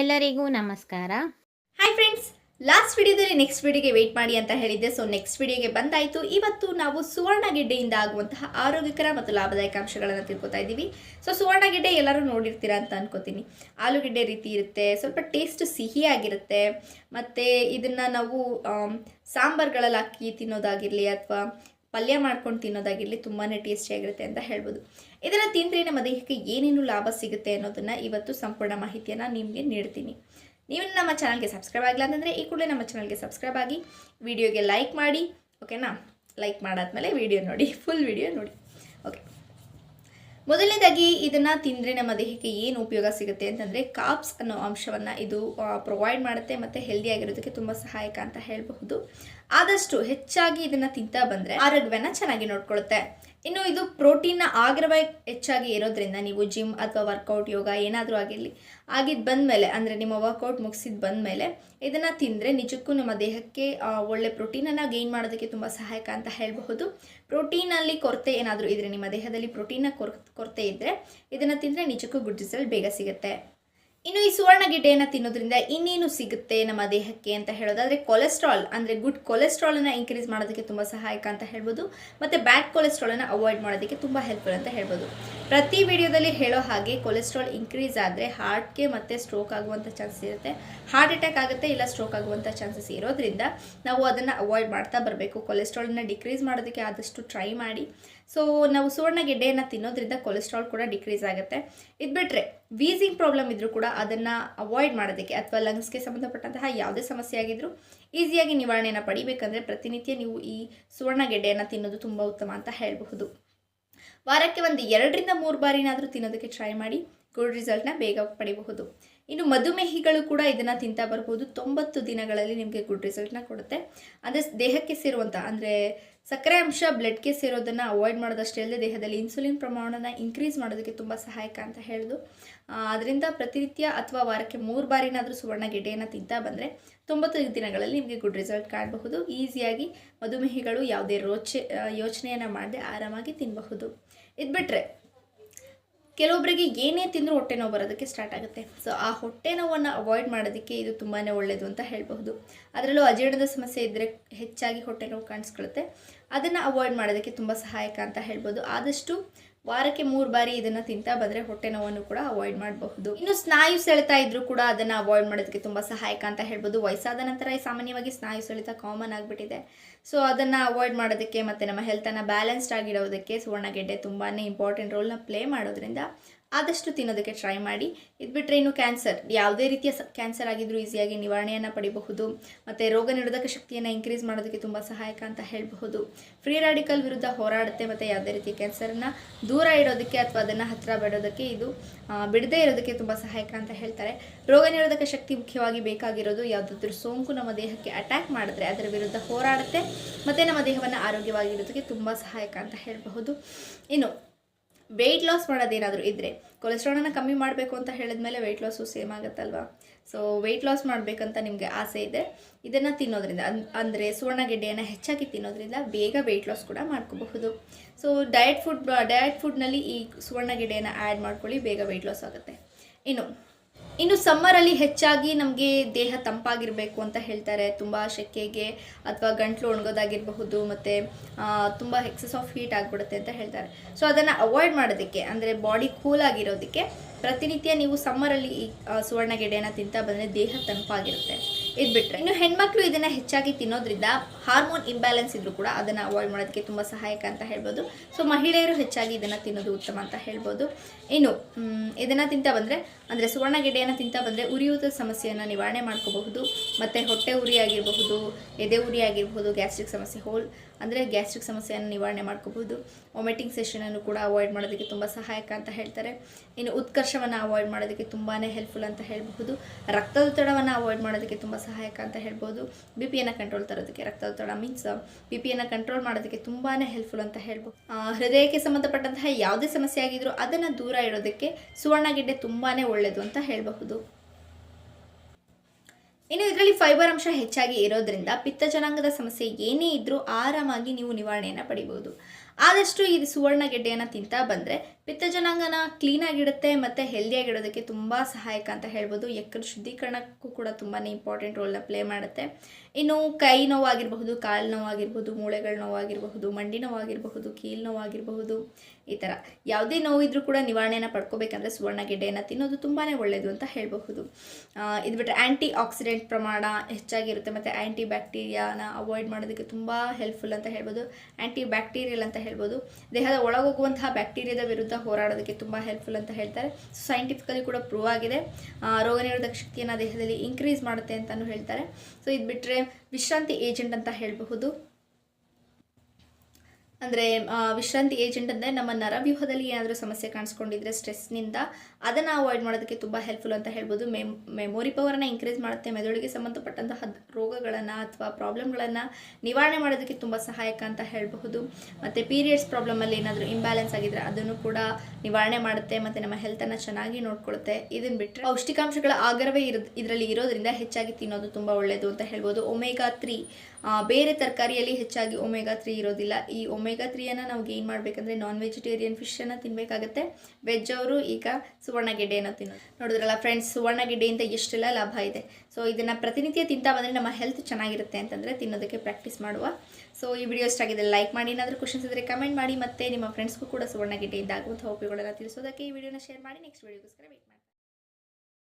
ಎಲ್ಲರಿಗೂ ನಮಸ್ಕಾರ. Hi friends last ವಿಡಿಯೋದಲ್ಲಿ ನೆಕ್ಸ್ಟ್ ವಿಡಿಯೋಗೆ ವೆಯ್ಟ್ ಮಾಡಿ ಅಂತ ಹೇಳಿದ್ದೆ. ಸೊ ನೆಕ್ಸ್ಟ್ ವಿಡಿಯೋಗೆ ಬಂದಾಯಿತು. ಇವತ್ತು ನಾವು ಸುವರ್ಣಗೆಡ್ಡೆಯಿಂದ ಆಗುವಂತಹ ಆರೋಗ್ಯಕರ ಮತ್ತು ಲಾಭದಾಯಕ ಅಂಶಗಳನ್ನು ತಿಳ್ಕೊತಾ ಇದ್ದೀವಿ. ಸೊ ಸುವರ್ಣಗೆಡ್ಡೆ ಎಲ್ಲರೂ ನೋಡಿರ್ತೀರಾ ಅಂತ ಅನ್ಕೋತೀನಿ. ಆಲೂಗೆಡ್ಡೆ ರೀತಿ ಇರುತ್ತೆ, ಸ್ವಲ್ಪ ಟೇಸ್ಟ್ ಸಿಹಿಯಾಗಿರುತ್ತೆ. ಮತ್ತು ಇದನ್ನು ನಾವು ಸಾಂಬಾರ್ಗಳಲ್ಲಿ ಹಾಕಿ ತಿನ್ನೋದಾಗಿರಲಿ ಅಥವಾ ಪಲ್ಯ ಮಾಡ್ಕೊಂಡು ತಿನ್ನೋದಾಗಿರಲಿ ತುಂಬಾ ಟೇಸ್ಟಿಯಾಗಿರುತ್ತೆ ಅಂತ ಹೇಳ್ಬೋದು. ಇದನ್ನು ತಿಂದರೆ ನಮ್ಮ ದೇಹಕ್ಕೆ ಏನೇನು ಲಾಭ ಸಿಗುತ್ತೆ ಅನ್ನೋದನ್ನು ಇವತ್ತು ಸಂಪೂರ್ಣ ಮಾಹಿತಿಯನ್ನು ನಿಮಗೆ ನೀಡ್ತೀನಿ. ನೀವು ನಮ್ಮ ಚಾನಲ್ಗೆ ಸಬ್ಸ್ಕ್ರೈಬ್ ಆಗಿಲ್ಲ ಅಂತಂದರೆ ಈ ಕೂಡಲೇ ನಮ್ಮ ಚಾನಲ್ಗೆ ಸಬ್ಸ್ಕ್ರೈಬ್ ಆಗಿ ವಿಡಿಯೋಗೆ ಲೈಕ್ ಮಾಡಿ ಓಕೆನಾ ಲೈಕ್ ಮಾಡಾದ್ಮೇಲೆ ವಿಡಿಯೋ ನೋಡಿ ಫುಲ್ ವಿಡಿಯೋ ನೋಡಿ. ಮೊದಲನೇದಾಗಿ ಇದನ್ನು ತಿಂದರೆ ನಮ್ಮ ದೇಹಕ್ಕೆ ಏನು ಉಪಯೋಗ ಸಿಗುತ್ತೆ ಅಂತಂದರೆ ಕಾಪ್ಸ್ ಅನ್ನೋ ಅಂಶವನ್ನು ಇದು ಪ್ರೊವೈಡ್ ಮಾಡುತ್ತೆ ಮತ್ತು ಹೆಲ್ದಿಯಾಗಿರೋದಕ್ಕೆ ತುಂಬ ಸಹಾಯಕ ಅಂತ ಹೇಳಬಹುದು. ಆದಷ್ಟು ಹೆಚ್ಚಾಗಿ ಇದನ್ನು ತಿಂತಾ ಬಂದರೆ ಆರೋಗ್ಯವನ್ನು ಚೆನ್ನಾಗಿ ನೋಡ್ಕೊಳ್ಳುತ್ತೆ ಇನ್ನು ಇದು ಪ್ರೋಟೀನ್ನ ಆಗಿರುವ ಹೆಚ್ಚಾಗಿ ಇರೋದ್ರಿಂದ ನೀವು ಜಿಮ್ ಅಥವಾ ವರ್ಕೌಟ್ ಯೋಗ ಏನಾದರೂ ಆಗಿರಲಿ ಆಗಿದ್ದು ಬಂದಮೇಲೆ, ಅಂದರೆ ನಿಮ್ಮ ವರ್ಕೌಟ್ ಮುಗಿಸಿದ್ದು ಬಂದಮೇಲೆ ಇದನ್ನು ತಿಂದರೆ ನಿಜಕ್ಕೂ ನಮ್ಮ ದೇಹಕ್ಕೆ ಒಳ್ಳೆ ಪ್ರೋಟೀನನ್ನು ಗೈನ್ ಮಾಡೋದಕ್ಕೆ ತುಂಬ ಸಹಾಯಕ ಅಂತ ಹೇಳಬಹುದು. ಪ್ರೋಟೀನಲ್ಲಿ ಕೊರತೆ ಏನಾದರೂ ಇದ್ದರೆ ನಿಮ್ಮ ದೇಹದಲ್ಲಿ ಪ್ರೋಟೀನ ಕೊರ, ಕೊರತೆ ಇದ್ದರೆ ಇದನ್ನು ತಿಂದರೆ ನಿಜಕ್ಕೂ ಗುಡ್ ರಿಸಲ್ಟ್ ಬೇಗ ಸಿಗುತ್ತೆ. ಇನ್ನು ಈ ಸುವರ್ಣ ಸುವರ್ಣಗೆಡ್ಡೆಯನ್ನು ತಿನ್ನೋದ್ರಿಂದ ಇನ್ನೇನು ಸಿಗುತ್ತೆ ನಮ್ಮ ದೇಹಕ್ಕೆ ಅಂತ ಹೇಳೋದಾದರೆ ಕೊಲೆಸ್ಟ್ರಾಲ್ ಅಂದರೆ ಗುಡ್ ಕೊಲೆಸ್ಟ್ರಾಲನ್ನು ಇನ್ಕ್ರೀಸ್ ಮಾಡೋದಕ್ಕೆ ತುಂಬ ಸಹಾಯಕ ಅಂತ ಹೇಳ್ಬೋದು. ಮತ್ತು ಬ್ಯಾಡ್ ಕೊಲೆಸ್ಟ್ರಾಲನ್ನು ಅವಾಯ್ಡ್ ಮಾಡೋದಕ್ಕೆ ತುಂಬ ಹೆಲ್ಪ್ಫುಲ್ ಅಂತ ಹೇಳ್ಬೋದು. ಪ್ರತಿ ವಿಡಿಯೋದಲ್ಲಿ ಹೇಳೋ ಹಾಗೆ ಕೊಲೆಸ್ಟ್ರಾಲ್ ಇನ್ಕ್ರೀಸ್ ಆದರೆ ಹಾರ್ಟ್ಗೆ ಮತ್ತೆ ಸ್ಟ್ರೋಕ್ ಆಗುವಂಥ ಚಾನ್ಸಸ್ ಇರುತ್ತೆ. ಹಾರ್ಟ್ ಅಟ್ಯಾಕ್ ಆಗುತ್ತೆ ಇಲ್ಲ ಸ್ಟ್ರೋಕ್ ಆಗುವಂಥ ಚಾನ್ಸಸ್ ಇರೋದ್ರಿಂದ ನಾವು ಅದನ್ನು ಅವಾಯ್ಡ್ ಮಾಡ್ತಾ ಬರಬೇಕು. ಕೊಲೆಸ್ಟ್ರಾಲ್ನ ಡಿಕ್ರೀಸ್ ಮಾಡೋದಕ್ಕೆ ಆದಷ್ಟು ಟ್ರೈ ಮಾಡಿ. ಸೊ ನಾವು ಸುವರ್ಣ ಗೆಡ್ಡೆಯನ್ನು ತಿನ್ನೋದ್ರಿಂದ ಕೊಲೆಸ್ಟ್ರಾಲ್ ಕೂಡ ಡಿಕ್ರೀಸ್ ಆಗುತ್ತೆ. ಇದು ಬಿಟ್ಟರೆ ವೀಸಿಂಗ್ ಪ್ರಾಬ್ಲಮ್ ಇದ್ದರೂ ಕೂಡ ಅದನ್ನು ಅವಾಯ್ಡ್ ಮಾಡೋದಕ್ಕೆ ಅಥವಾ ಲಂಗ್ಸ್ಗೆ ಸಂಬಂಧಪಟ್ಟಂತಹ ಯಾವುದೇ ಸಮಸ್ಯೆ ಆಗಿದ್ರೂ ಈಸಿಯಾಗಿ ನಿವಾರಣೆಯನ್ನು ಪಡಿಬೇಕಂದ್ರೆ ಪ್ರತಿನಿತ್ಯ ನೀವು ಈ ಸುವರ್ಣ ಗೆಡ್ಡೆಯನ್ನು ತಿನ್ನೋದು ತುಂಬ ಉತ್ತಮ ಅಂತ ಹೇಳಬಹುದು. ವಾರಕ್ಕೆ ಒಂದು ಎರಡರಿಂದ ಮೂರು ಬಾರಿನಾದರೂ ತಿನ್ನೋದಕ್ಕೆ ಟ್ರೈ ಮಾಡಿ ಗುಡ್ ರಿಸಲ್ಟ್ನ ಬೇಗ ಪಡಿಬಹುದು. ಇನ್ನು ಮಧುಮೇಹಿಗಳು ಕೂಡ ಇದನ್ನು ತಿಂತಾ ಬರ್ಬೋದು. ತೊಂಬತ್ತು ದಿನಗಳಲ್ಲಿ ನಿಮಗೆ ಗುಡ್ ರಿಸಲ್ಟ್ನ ಕೊಡುತ್ತೆ. ಅಂದರೆ ದೇಹಕ್ಕೆ ಸೇರುವಂಥ ಅಂದರೆ ಸಕ್ಕರೆ ಅಂಶ ಬ್ಲಡ್ಗೆ ಸೇರೋದನ್ನು ಅವಾಯ್ಡ್ ಮಾಡೋದಷ್ಟೇ ಅಲ್ಲದೆ ದೇಹದಲ್ಲಿ ಇನ್ಸುಲಿನ್ ಪ್ರಮಾಣನ ಇನ್ಕ್ರೀಸ್ ಮಾಡೋದಕ್ಕೆ ತುಂಬ ಸಹಾಯಕ ಅಂತ ಹೇಳೋದು. ಅದರಿಂದ ಪ್ರತಿನಿತ್ಯ ಅಥವಾ ವಾರಕ್ಕೆ ಮೂರು ಬಾರಿನಾದರೂ ಸುವರ್ಣ ಗೆಡ್ಡೆಯನ್ನು ತಿಂತಾ ಬಂದರೆ ತೊಂಬತ್ತು ದಿನಗಳಲ್ಲಿ ನಿಮಗೆ ಗುಡ್ ರಿಸಲ್ಟ್ ಕಾಣಬಹುದು. ಈಸಿಯಾಗಿ ಮಧುಮೇಹಿಗಳು ಯಾವುದೇ ರೋಚೆ ಯೋಚನೆಯನ್ನು ಮಾಡದೆ ಆರಾಮಾಗಿ ತಿನ್ನಬಹುದು ಇದು ಬಿಟ್ಟರೆ ಕೆಲವೊಬ್ಬರಿಗೆ ಏನೇ ತಿಂದರೂ ಹೊಟ್ಟೆ ನೋವು ಬರೋದಕ್ಕೆ ಸ್ಟಾರ್ಟ್ ಆಗುತ್ತೆ. ಸೊ ಆ ಹೊಟ್ಟೆ ನೋವನ್ನು ಅವಾಯ್ಡ್ ಮಾಡೋದಕ್ಕೆ ಇದು ತುಂಬಾ ಒಳ್ಳೆಯದು ಅಂತ ಹೇಳಬಹುದು. ಅದರಲ್ಲೂ ಅಜೀರ್ಣದ ಸಮಸ್ಯೆ ಇದ್ದರೆ ಹೆಚ್ಚಾಗಿ ಹೊಟ್ಟೆ ನೋವು ಕಾಣಿಸ್ಕೊಳ್ಳುತ್ತೆ ಅದನ್ನು ಅವಾಯ್ಡ್ ಮಾಡೋದಕ್ಕೆ ತುಂಬ ಸಹಾಯಕ ಅಂತ ಹೇಳ್ಬೋದು ಆದಷ್ಟು ವಾರಕ್ಕೆ ಮೂರು ಬಾರಿ ಇದನ್ನು ತಿಂತಾ ಬಂದರೆ ಹೊಟ್ಟೆ ನೋವನ್ನು ಕೂಡ ಅವಾಯ್ಡ್ ಮಾಡಬಹುದು. ಇನ್ನು ಸ್ನಾಯು ಸೆಳೆತ ಇದ್ರೂ ಕೂಡ ಅದನ್ನು ಅವಾಯ್ಡ್ ಮಾಡೋದಕ್ಕೆ ತುಂಬ ಸಹಾಯಕ ಅಂತ ಹೇಳ್ಬೋದು. ವಯಸ್ಸಾದ ನಂತರ ಸಾಮಾನ್ಯವಾಗಿ ಸ್ನಾಯು ಸೆಳೆತ ಕಾಮನ್ ಆಗಿಬಿಟ್ಟಿದೆ. ಸೊ ಅದನ್ನು ಅವಾಯ್ಡ್ ಮಾಡೋದಕ್ಕೆ ಮತ್ತು ನಮ್ಮ ಹೆಲ್ತನ್ನು ಬ್ಯಾಲೆನ್ಸ್ಡ್ ಆಗಿಡೋದಕ್ಕೆ ಸುವರ್ಣಗೆಡ್ಡೆ ತುಂಬಾ ಇಂಪಾರ್ಟೆಂಟ್ ರೋಲ್ನ ಪ್ಲೇ ಮಾಡೋದ್ರಿಂದ ಆದಷ್ಟು ತಿನ್ನೋದಕ್ಕೆ ಟ್ರೈ ಮಾಡಿ. ಇದು ಬಿಟ್ಟರೆ ಇನ್ನು ಕ್ಯಾನ್ಸರ್ ಯಾವುದೇ ರೀತಿಯ ಕ್ಯಾನ್ಸರ್ ಆಗಿದ್ರೂ ಈಸಿಯಾಗಿ ನಿವಾರಣೆಯನ್ನು ಪಡಿಬಹುದು. ಮತ್ತು ರೋಗ ನಿರೋಧಕ ಶಕ್ತಿಯನ್ನು ಇನ್ಕ್ರೀಸ್ ಮಾಡೋದಕ್ಕೆ ತುಂಬ ಸಹಾಯಕ ಅಂತ ಹೇಳಬಹುದು. ಫ್ರೀ ರಾಡಿಕಲ್ ವಿರುದ್ಧ ಹೋರಾಡುತ್ತೆ ಮತ್ತು ಯಾವುದೇ ರೀತಿಯ ಕ್ಯಾನ್ಸರನ್ನು ದೂರ ಇಡೋದಕ್ಕೆ ಅಥವಾ ಅದನ್ನು ಹತ್ತಿರ ಬಿಡೋದಕ್ಕೆ ಇದು ಬಿಡದೇ ಇರೋದಕ್ಕೆ ತುಂಬ ಸಹಾಯಕ ಅಂತ ಹೇಳ್ತಾರೆ. ರೋಗ ನಿರೋಧಕ ಶಕ್ತಿ ಮುಖ್ಯವಾಗಿ ಬೇಕಾಗಿರೋದು ಯಾವುದಾದ್ರೂ ಸೋಂಕು ನಮ್ಮ ದೇಹಕ್ಕೆ ಅಟ್ಯಾಕ್ ಮಾಡಿದ್ರೆ ಅದರ ವಿರುದ್ಧ ಹೋರಾಡುತ್ತೆ. ಮತ್ತು ನಮ್ಮ ದೇಹವನ್ನು ಆರೋಗ್ಯವಾಗಿರೋದಕ್ಕೆ ತುಂಬ ಸಹಾಯಕ ಅಂತ ಹೇಳಬಹುದು. ಇನ್ನು ವೆಯ್ಟ್ ಲಾಸ್ ಮಾಡೋದೇನಾದರೂ ಇದ್ದರೆ ಕೊಲೆಸ್ಟ್ರಾಲನ್ನು ಕಮ್ಮಿ ಮಾಡಬೇಕು ಅಂತ ಹೇಳಿದ್ಮೇಲೆ ವೆಯ್ಟ್ ಲಾಸು ಸೇಮ್ ಆಗುತ್ತಲ್ವಾ? ಸೊ ವೆಯ್ಟ್ ಲಾಸ್ ಮಾಡಬೇಕಂತ ನಿಮಗೆ ಆಸೆ ಇದೆ. ಇದನ್ನು ತಿನ್ನೋದ್ರಿಂದ ಅನ್, ಅಂದರೆ ಸುವರ್ಣಗೆಡ್ಡೆಯನ್ನು ಹೆಚ್ಚಾಗಿ ತಿನ್ನೋದ್ರಿಂದ ಬೇಗ ವೆಯ್ಟ್ ಲಾಸ್ ಕೂಡ ಮಾಡ್ಕೋಬಹುದು. ಸೊ ಡಯಟ್ ಫುಡ್ ಡಯಟ್ ಫುಡ್ನಲ್ಲಿ ಈ ಸುವರ್ಣಗೆಡ್ಡೆಯನ್ನು ಆ್ಯಡ್ ಮಾಡ್ಕೊಳ್ಳಿ, ಬೇಗ ವೆಯ್ಟ್ ಲಾಸ್ ಆಗುತ್ತೆ. ಇನ್ನು ಇನ್ನು ಸಮ್ಮರಲ್ಲಿ ಹೆಚ್ಚಾಗಿ ನಮಗೆ ದೇಹ ತಂಪಾಗಿರಬೇಕು ಅಂತ ಹೇಳ್ತಾರೆ. ತುಂಬ ಸೆಕೆಗೆ ಅಥವಾ ಗಂಟ್ಲು ಒಣಗೋದಾಗಿರಬಹುದು ಮತ್ತು ತುಂಬ ಎಕ್ಸಸ್ ಆಫ್ ಹೀಟ್ ಆಗಿಬಿಡುತ್ತೆ ಅಂತ ಹೇಳ್ತಾರೆ. ಸೊ ಅದನ್ನು ಅವಾಯ್ಡ್ ಮಾಡೋದಕ್ಕೆ, ಅಂದರೆ ಬಾಡಿ ಕೂಲ್ ಆಗಿರೋದಕ್ಕೆ ಪ್ರತಿನಿತ್ಯ ನೀವು ಸಮ್ಮರಲ್ಲಿ ಈ ಸುವರ್ಣಗೆಡೆಯನ್ನು ತಿಂತಾ ಬಂದರೆ ದೇಹ ತಂಪಾಗಿರುತ್ತೆ. ಇದು ಬಿಟ್ಟರೆ ಇನ್ನು ಹೆಣ್ಮಕ್ಳು ಇದನ್ನು ಹೆಚ್ಚಾಗಿ ತಿನ್ನೋದ್ರಿಂದ ಹಾರ್ಮೋನ್ ಇಂಬ್ಯಾಲೆನ್ಸ್ ಇದ್ರೂ ಕೂಡ ಅದನ್ನು ಅವಾಯ್ಡ್ ಮಾಡೋದಕ್ಕೆ ತುಂಬ ಸಹಾಯಕ ಅಂತ ಹೇಳ್ಬೋದು. ಸೊ ಮಹಿಳೆಯರು ಹೆಚ್ಚಾಗಿ ಇದನ್ನು ತಿನ್ನೋದು ಉತ್ತಮ ಅಂತ ಹೇಳ್ಬೋದು. ಇನ್ನು ಇದನ್ನು ತಿಂತಾ ಬಂದರೆ, ಅಂದರೆ ಸುವರ್ಣಗೆಡ್ಡೆಯನ್ನು ತಿಂತಾ ಬಂದರೆ ಉರಿಯೂತ ಸಮಸ್ಯೆಯನ್ನು ನಿವಾರಣೆ ಮಾಡ್ಕೋಬಹುದು. ಮತ್ತು ಹೊಟ್ಟೆ ಉರಿ ಆಗಿರಬಹುದು, ಎದೆ ಉರಿ ಆಗಿರಬಹುದು ಗ್ಯಾಸ್ಟ್ರಿಕ್ ಸಮಸ್ಯೆ ಹೋಲ್ ಅಂದರೆ ಗ್ಯಾಸ್ಟ್ರಿಕ್ ಸಮಸ್ಯೆಯನ್ನು ನಿವಾರಣೆ ಮಾಡ್ಕೋಬಹುದು. ವಾಮಿಟಿಂಗ್ ಸೆಷನನ್ನು ಕೂಡ ಅವಾಯ್ಡ್ ಮಾಡೋದಕ್ಕೆ ತುಂಬ ಸಹಾಯಕ ಅಂತ ಹೇಳ್ತಾರೆ. ಇನ್ನು, ಉತ್ಕರ್ಷವನ್ನು ಅವಾಯ್ಡ್ ಮಾಡೋದಕ್ಕೆ ತುಂಬಾ ಹೆಲ್ಪ್ಫುಲ್ ಅಂತ ಹೇಳಬಹುದು. ರಕ್ತದೊತ್ತಡವನ್ನು ಅವಾಯ್ಡ್ ಮಾಡೋದಕ್ಕೆ ತುಂಬ ಸಹಾಯಕ ಅಂತ ಹೇಳ್ಬೋದು. ಬಿ ಪಿಯನ್ನು ಕಂಟ್ರೋಲ್ ತರೋದಕ್ಕೆ, ರಕ್ತದೊತ್ತಡ ಮೀನ್ಸ್ ಬಿ ಪಿಯನ್ನು ಕಂಟ್ರೋಲ್ ಮಾಡೋದಕ್ಕೆ ತುಂಬಾ ಹೆಲ್ಪ್ಫುಲ್ ಅಂತ ಹೇಳ್ಬೋದು. ಹೃದಯಕ್ಕೆ ಸಂಬಂಧಪಟ್ಟಂತಹ ಯಾವುದೇ ಸಮಸ್ಯೆ ಆಗಿದ್ರು ಅದನ್ನು ದೂರ ಇಡೋದಕ್ಕೆ ಸುವರ್ಣಗೆಡ್ಡೆ ತುಂಬಾ ಒಳ್ಳೆಯದು ಅಂತ ಹೇಳಬಹುದು. ಇನ್ನು ಇದರಲ್ಲಿ ಫೈಬರ್ ಅಂಶ ಹೆಚ್ಚಾಗಿ ಇರೋದ್ರಿಂದ ಪಿತ್ತ ಜನಾಂಗದ ಸಮಸ್ಯೆ ಏನೇ ಇದ್ರೂ ಆರಾಮಾಗಿ ನೀವು ನಿವಾರಣೆಯನ್ನು ಪಡಿಬೋದು. ಆದಷ್ಟು ಇದು ಸುವರ್ಣ ಗೆಡ್ಡೆಯನ್ನು ತಿಂತಾ ಬಂದರೆ ಪಿತ್ತಜನಾಂಗನ ಕ್ಲೀನಾಗಿಡುತ್ತೆ ಮತ್ತು ಹೆಲ್ದಿಯಾಗಿಡೋದಕ್ಕೆ ತುಂಬ ಸಹಾಯಕ ಅಂತ ಹೇಳ್ಬೋದು. ಎಕ್ಕ ಶುದ್ಧೀಕರಣಕ್ಕೂ ಕೂಡ ತುಂಬಾ ಇಂಪಾರ್ಟೆಂಟ್ ರೋಲ್ನ ಪ್ಲೇ ಮಾಡುತ್ತೆ. ಇನ್ನು ಕೈ ನೋವಾಗಿರಬಹುದು, ಕಾಲು ನೋವಾಗಿರ್ಬೋದು ಮೂಳೆಗಳ ನೋವಾಗಿರಬಹುದು, ಮಂಡಿ ನೋವಾಗಿರಬಹುದು ಕೀಲು ನೋವಾಗಿರಬಹುದು. ಈ ಥರ ಯಾವುದೇ ನೋವಿದ್ರೂ ಕೂಡ ನಿವಾರಣೆನ ಪಡ್ಕೋಬೇಕಂದ್ರೆ ಸುವರ್ಣಗೆಡ್ಡೆಯನ್ನು ತಿನ್ನೋದು ತುಂಬಾ ಒಳ್ಳೆಯದು ಅಂತ ಹೇಳಬಹುದು. ಇದು ಬಿಟ್ಟರೆ ಆ್ಯಂಟಿ ಆಕ್ಸಿಡೆಂಟ್ ಪ್ರಮಾಣ ಹೆಚ್ಚಾಗಿರುತ್ತೆ ಮತ್ತು ಆ್ಯಂಟಿ ಬ್ಯಾಕ್ಟೀರಿಯಾನ ಅವಾಯ್ಡ್ ಮಾಡೋದಕ್ಕೆ ತುಂಬ ಹೆಲ್ಪ್ಫುಲ್ ಅಂತ ಹೇಳ್ಬೋದು ಆ್ಯಂಟಿ ಬ್ಯಾಕ್ಟೀರಿಯಲ್ ಅಂತ ಹೇಳ್ಬೋದು ದೇಹದ ಒಳಗೋಗುವಂತಹ ಬ್ಯಾಕ್ಟೀರಿಯಾದ ವಿರುದ್ಧ ಹೋರಾಡೋದಕ್ಕೆ ತುಂಬ ಹೆಲ್ಪ್ಫುಲ್ ಅಂತ ಹೇಳ್ತಾರೆ. ಸೈಂಟಿಫಿಕಲಿ ಕೂಡ ಪ್ರೂವ್ ಆಗಿದೆ. ರೋಗ ನಿರೋಧಕ ಶಕ್ತಿಯನ್ನು ದೇಹದಲ್ಲಿ ಇನ್ಕ್ರೀಸ್ ಮಾಡುತ್ತೆ ಅಂತಲೂ ಹೇಳ್ತಾರೆ. ಸೊ ಇದು ಬಿಟ್ಟರೆ ವಿಶ್ರಾಂತಿ ಏಜೆಂಟ್ ಅಂತ ಹೇಳಬಹುದು. ಅಂದರೆ ವಿಶ್ರಾಂತಿ ಏಜೆಂಟ್ ಅಂದರೆ ನಮ್ಮ ನರವ್ಯೂಹದಲ್ಲಿ ಏನಾದರೂ ಸಮಸ್ಯೆ ಕಾಣಿಸ್ಕೊಂಡಿದ್ರೆ ಸ್ಟ್ರೆಸ್ನಿಂದ ಅದನ್ನು ಅವಾಯ್ಡ್ ಮಾಡೋದಕ್ಕೆ ತುಂಬ ಹೆಲ್ಪ್ಫುಲ್ ಅಂತ ಹೇಳ್ಬೋದು. ಮೆಮ್ ಮೆಮೊರಿ ಪವರನ್ನು ಇನ್ಕ್ರೀಸ್ ಮಾಡುತ್ತೆ. ಮೆದುಳಿಗೆ ಸಂಬಂಧಪಟ್ಟಂತಹ ರೋಗಗಳನ್ನು ಅಥವಾ ಪ್ರಾಬ್ಲಮ್ಗಳನ್ನು ನಿವಾರಣೆ ಮಾಡೋದಕ್ಕೆ ತುಂಬ ಸಹಾಯಕ ಅಂತ ಹೇಳಬಹುದು. ಮತ್ತು ಪೀರಿಯಡ್ಸ್ ಪ್ರಾಬ್ಲಮಲ್ಲಿ ಏನಾದರೂ ಇಂಬ್ಯಾಲೆನ್ಸ್ ಆಗಿದ್ರೆ ಅದನ್ನು ಕೂಡ ನಿವಾರಣೆ ಮಾಡುತ್ತೆ. ಮತ್ತು ನಮ್ಮ ಹೆಲ್ತನ್ನು ಚೆನ್ನಾಗಿ ನೋಡ್ಕೊಳ್ಳುತ್ತೆ ಇದನ್ನು ಬಿಟ್ಟರೆ ಪೌಷ್ಟಿಕಾಂಶಗಳ ಆಗರವೇ ಇರೋದು, ಇದರಲ್ಲಿ ಇರೋದ್ರಿಂದ ಹೆಚ್ಚಾಗಿ ತಿನ್ನೋದು ತುಂಬ ಒಳ್ಳೆಯದು ಅಂತ ಹೇಳ್ಬೋದು. ಒಮೇಗಾ ತ್ರೀ ಬೇರೆ ತರಕಾರಿಯಲ್ಲಿ ಹೆಚ್ಚಾಗಿ ಒಮೆಗಾ ತ್ರೀ ಇರೋದಿಲ್ಲ. ಈ ಒಮೆಗಾ ತ್ರೀಯನ್ನು ನಾವು ಗೇನ್ ಮಾಡಬೇಕಂದ್ರೆ ನಾನ್ ವೆಜಿಟೇರಿಯನ್ ಫಿಶನ್ನು ತಿನ್ನಬೇಕಾಗತ್ತೆ ವೆಜ್ ಅವರು ಈಗ ಸುವರ್ಣಗೆಡ್ಡೆಯನ್ನು ತಿನ್ನೋದು. ನೋಡಿದ್ರಲ್ಲ ಫ್ರೆಂಡ್ಸ್ ಸುವರ್ಣಗೆಡ್ಡೆಯಿಂದ ಎಷ್ಟೆಲ್ಲ ಲಾಭ ಇದೆ. ಸೊ ಇದನ್ನು ಪ್ರತಿನಿತ್ಯ ತಿಂತಾ ಬಂದರೆ ನಮ್ಮ ಹೆಲ್ತ್ ಚೆನ್ನಾಗಿರುತ್ತೆ ಅಂತಂದರೆ ತಿನ್ನೋದಕ್ಕೆ ಪ್ರಾಕ್ಟೀಸ್ ಮಾಡುವ. ಸೊ ಈ ವಿಡಿಯೋ ಇಷ್ಟ ಆಗಿದೆ ಲೈಕ್ ಮಾಡಿ, ಏನಾದರೂ ಕ್ವಶನ್ಸ್ ಇದ್ದರೆ ಕಮೆಂಟ್ ಮಾಡಿ, ಮತ್ತು ನಿಮ್ಮ ಫ್ರೆಂಡ್ಸ್ಗೂ ಕೂಡ ಸುವರ್ಣಗೆಡ್ಡೆಯಿಂದ ಆಗುವಂಥ ಉಪಯೋಗಗಳನ್ನು ತಿಳಿಸೋದಕ್ಕೆ ಈ ವಿಡಿಯೋನ ಶೇರ್ ಮಾಡಿ. Next ವಿಡಿಯೋಗೋಸ್ಕರ wait